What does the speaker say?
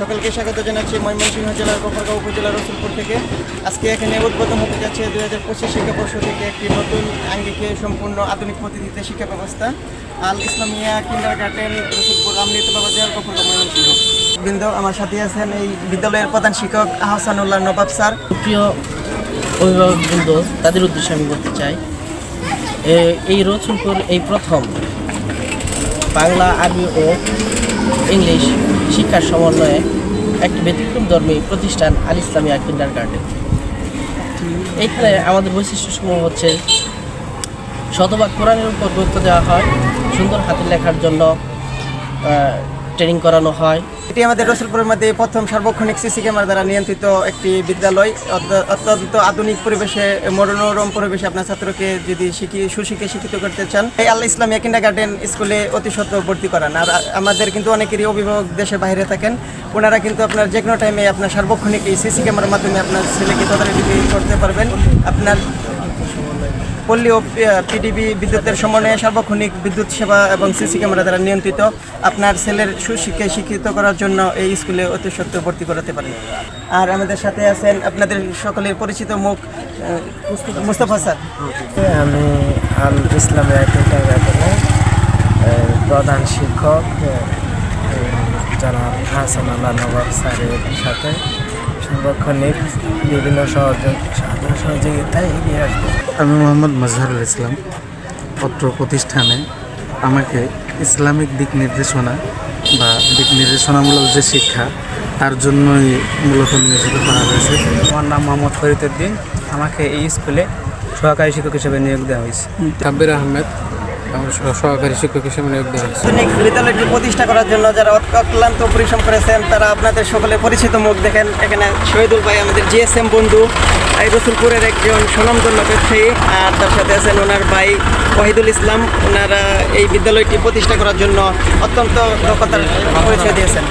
সকলকে স্বাগত জানাচ্ছি ময়মনসিংহ জেলার গোপালগাঁও উপজেলার রসুলপুর থেকে। আজকে এখানে উদ্বোধন হতে যাচ্ছে দুই হাজার পঁচিশ শিক্ষাবর্ষ থেকে একটি নতুন আঙ্গিকে সম্পূর্ণ আধুনিক পদ্ধতিতে শিক্ষা ব্যবস্থা। আল ইসলামিয়া কিন্ডার গার্ডেন রসুলপুর আমৃতলা বাজার গোপালগাঁও ময়মনসিংহ। বৃন্দ, আমার সাথে আছেন এই বিদ্যালয়ের প্রধান শিক্ষক আহসানুল্লাহ নবাব স্যার। প্রিয় অভিভাবকবৃন্দ, তাদের উদ্দেশ্যে আমি বলতে চাই এই রসুলপুর এই প্রথম বাংলা আরবি ও ইংলিশ শিক্ষার সমন্বয়ে একটি ব্যতিক্রম ধর্মী প্রতিষ্ঠান আল ইসলামিয়া কিন্ডার গার্ডেন এখানে আমাদের বৈশিষ্ট্য সমূহ হচ্ছে শতভাগ কোরআনের উপর গুরুত্ব দেওয়া হয়, সুন্দর হাতের লেখার জন্য ট্রেনিং করানো হয় এটি আমাদের রসুলপুরের মধ্যে প্রথম সার্বক্ষণিক সিসি ক্যামেরা দ্বারা নিয়ন্ত্রিত একটি বিদ্যালয়। অত্যন্ত আধুনিক পরিবেশে, মনোরম পরিবেশে আপনার ছাত্রকে যদি শিখি সুশিক্ষে শিক্ষিত করতে চান, এই আল্লাহ ইসলামিয়া কিন্ডার গার্ডেন স্কুলে অতি সত্য ভর্তি করান। আর আমাদের কিন্তু অনেকেরই অভিভাবক দেশে বাইরে থাকেন। ওনারা কিন্তু আপনার যে কোনো টাইমে আপনার সার্বক্ষণিক এই সিসি ক্যামেরার মাধ্যমে আপনার ছেলেকে তদারকি করতে পারবেন। আপনার পল্লী ও পিডিবি বিদ্যুতের সমন্বয়ে সার্বক্ষণিক বিদ্যুৎ সেবা এবং সিসি ক্যামেরা দ্বারা নিয়ন্ত্রিত আপনার ছেলের সুশিক্ষায় শিক্ষিত করার জন্য এই স্কুলে অতি সত্য ভর্তি করাতে পারেন। আর আমাদের সাথে আছেন আপনাদের সকলের পরিচিত মুখ মুস্তফা স্যার। আমি আল কিন্ডারগার্ডেনের প্রধান শিক্ষক জনাব হাসান আল্লাহ নবাব স্যারের সাথে সাংরক্ষণিক বিভিন্ন সহযোগ সহযোগিতায় এগিয়ে আসব। আমি মোহাম্মদ মজহারুল ইসলাম, পত্র প্রতিষ্ঠানে আমাকে ইসলামিক দিক নির্দেশনা বা দিক নির্দেশনামূলক যে শিক্ষা, তার জন্যই মূলত নিয়োজিত করা হয়েছে। আমার নাম মোহাম্মদ ফরিদুদ্দিন আমাকে এই স্কুলে সহকারী শিক্ষক হিসেবে নিয়োগ দেওয়া হয়েছে। আব্বির আহমেদ সহকারী শিক্ষক হিসেবে নিয়োগ দেওয়া হয়েছে বিদ্যালয়টি প্রতিষ্ঠা করার জন্য যারা অক্লান্ত পরিশ্রম করেছেন, তারা আপনাদের সকলে পরিচিত মুখ দেখেন। এখানে শহীদুল ভাই আমাদের জিএসএম বন্ধু এই রসুলপুরের একজন সুনামধন্য ব্যবসায়ী আর তার সাথে আছেন ওনার ভাই ওয়াহিদুল ইসলাম। ওনারা এই বিদ্যালয়টি প্রতিষ্ঠা করার জন্য অত্যন্ত দক্ষতার পরিচয় দিয়েছেন।